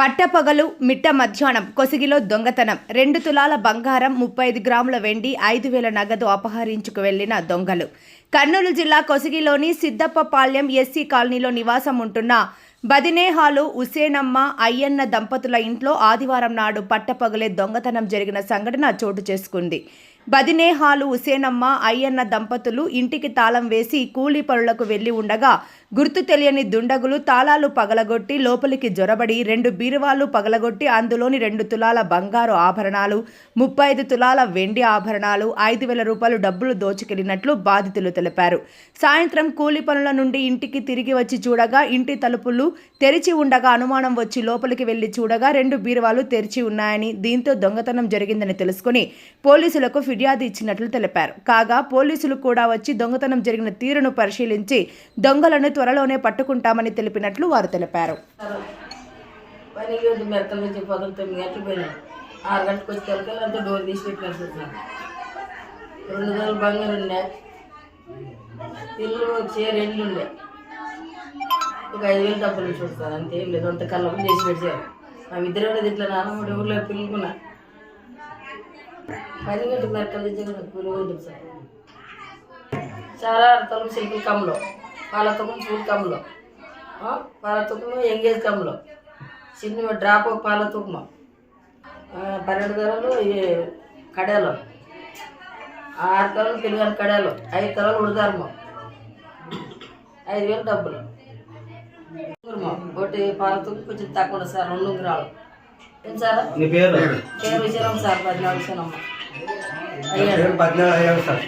పట్టపగలు మిట్ట మధ్యాహ్నం కొసిగిలో దొంగతనం. రెండు తులాల బంగారం ముప్పై ఐదు గ్రాముల వెండి ఐదు వేల నగదు అపహరించుకు వెళ్ళిన దొంగలు. కర్నూలు జిల్లా కొసిగిలోని సిద్దప్పపాళ్యం ఎస్సీ కాలనీలో నివాసం ఉంటున్న బదినేహాలు ఉసేనమ్మ అయ్యన్న దంపతుల ఇంట్లో ఆదివారం నాడు పట్టపగలే దొంగతనం జరిగిన సంఘటన చోటు చేసుకుంది. బదినేహాలు హుసేనమ్మ అయ్యన్న దంపతులు ఇంటికి తాళం వేసి కూలీ పనులకు వెళ్ళి ఉండగా గుర్తు తెలియని దుండగులు తాళాలు పగలగొట్టి లోపలికి జొరబడి రెండు బీరువాలు పగలగొట్టి అందులోని రెండు తులాల బంగారు ఆభరణాలు ముప్పై ఐదు తులాల వెండి ఆభరణాలు ఐదు వేల రూపాయలు డబ్బులు దోచుకెళ్ళినట్లు బాధితులు తెలిపారు. సాయంత్రం కూలీ పనుల నుండి ఇంటికి తిరిగి వచ్చి చూడగా ఇంటి తలుపులు తెరిచి ఉండగా అనుమానం వచ్చి లోపలికి వెళ్ళి చూడగా రెండు బీరువాలు తెరిచి ఉన్నాయని దీంతో దొంగతనం జరిగిందని తెలుసుకుని పోలీసులకు ఫిర్యాదు ఇచ్చినట్లు తెలిపారు. కాగా పోలీసులు కూడా వచ్చి దొంగతనం జరిగిన తీరును పరిశీలించి దొంగలను త్వరలోనే పట్టుకుంటామని తెలిపినట్లు వారు తెలిపారు. ఆరు గంటలకు అంతా డోర్ తీసి రెండు రోజులు బంగారు ఉండే. ఇల్లు చీర ఉండే. ఒక ఐదు వేలు డబ్బులు చూస్తాను అంతేం లేదు. అంత కళ్ళకు చేసి పెట్టారు. మా ఇద్దరు కూడా ఇట్లా నాన్నమ్మడి ఊర్లో పిల్లుకున్నా పని గంట మెరకల నుంచి ఉంటుంది సార్. చాలా అర్థం సిల్కుల్ కమ్లో పాల తుకం పూల కమ్లో. పాల తుకము ఎంగేజ్ కమ్లో. చిన్న డ్రాప్ పాల తుకము పన్నెండు ధరలు కడేలో ఆరు తరలు పిల్లగాని కడేలో ఐదు తరలు ఉడదారము ఐదు వేలు డబ్బులు. ఒకటి పాల తుకం కొంచెం తక్కువ సార్ రెండు ఉంగరాలు. సార్? నీ పేరు? పేరు. విజయరామ్ సార్ పద్నాలుగు అయ్యారు సార్.